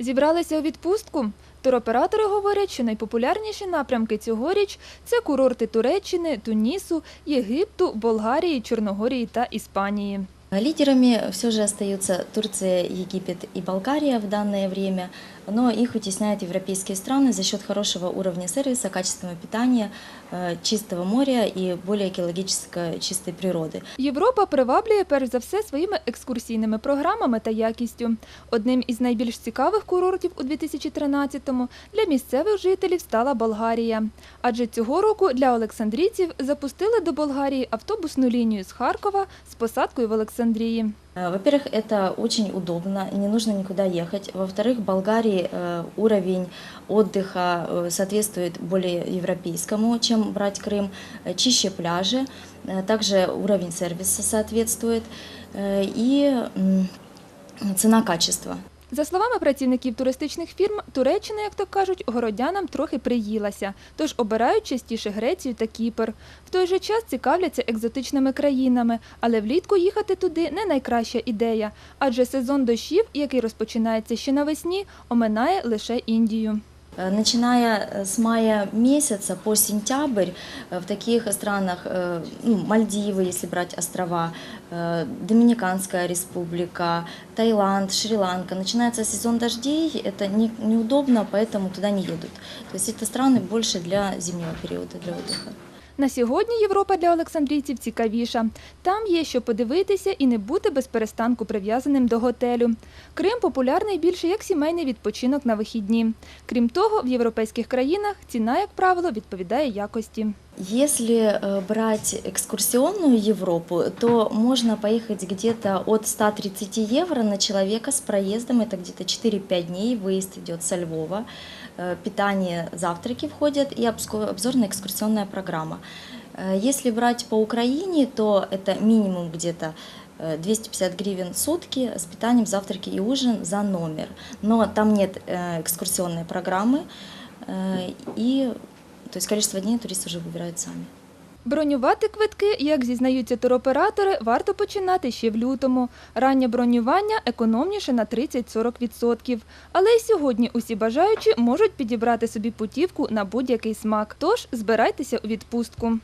Зібралися у відпустку. Туроператори говорять, що найпопулярніші напрямки цьогоріч – це курорти Туреччини, Тунісу, Єгипту, Болгарії, Чорногорії та Іспанії. Лидерами все же остаются Турция, Египет и Болгария в данное время, но их вытесняют европейские страны за счет хорошего уровня сервиса, качественного питания, э, чистого моря и более экологически чистой природы. Європа приваблює перш за все своїми екскурсійними програмами та якістю. Одним із найбільш цікавих курортів у 2013-му для місцевих жителів стала Болгарія. Адже цього року для олександрійців запустили до Болгарії автобусну лінію з Харкова з посадкою в Олександрії. Э, Во-первых, это очень удобно, не нужно никуда ехать. Во-вторых, в Болгарии э, уровень отдыха э, соответствует более европейскому, чем брать Крым, Э, чище пляжи, э, также уровень сервиса соответствует э, и м, цена-качество. За словами працівників туристичних фірм, Туреччина, як то кажуть, городянам трохи приїлася, тож обирають частіше Грецію та Кіпр. В той же час цікавляться екзотичними країнами, але влітку їхати туди не найкраща ідея, адже сезон дощів, який розпочинається ще навесні, оминає лише Індію. Э, Начиная э, с мая месяца по сентябрь э, в таких странах, э, ну, Мальдивы, если брать острова, э, Доминиканская республика, Таиланд, Шри-Ланка, начинается сезон дождей, это не- неудобно, поэтому туда не едут. То есть это страны больше для зимнего периода, для отдыха. На сьогодні Європа для олександрійців цікавіша. Там є що подивитися і не бути без перестанку прив'язаним до готелю. Крим популярний більше як сімейний відпочинок на вихідні. Крім того, в європейських країнах ціна, як правило, відповідає якості. Если э, брать экскурсионную Европу, то можно поехать где-то от 130 евро на человека с проездом. Это где-то 4-5 дней. Выезд идет со Львова. Э, Питание, завтраки входят и обзорная экскурсионная программа. Э, Если брать по Украине, то это минимум где-то э, 250 гривен в сутки с питанием, завтраки и ужин за номер. Но там нет экскурсионной программы. И то есть количество дней туристы уже выбирают сами. Бронювати квитки, як зізнаються туроператори, варто починати ще в лютому. Раннє бронювання економніше на 30-40%. Але й сьогодні усі бажаючі можуть підібрати собі путівку на будь-який смак. Тож збирайтеся у відпустку.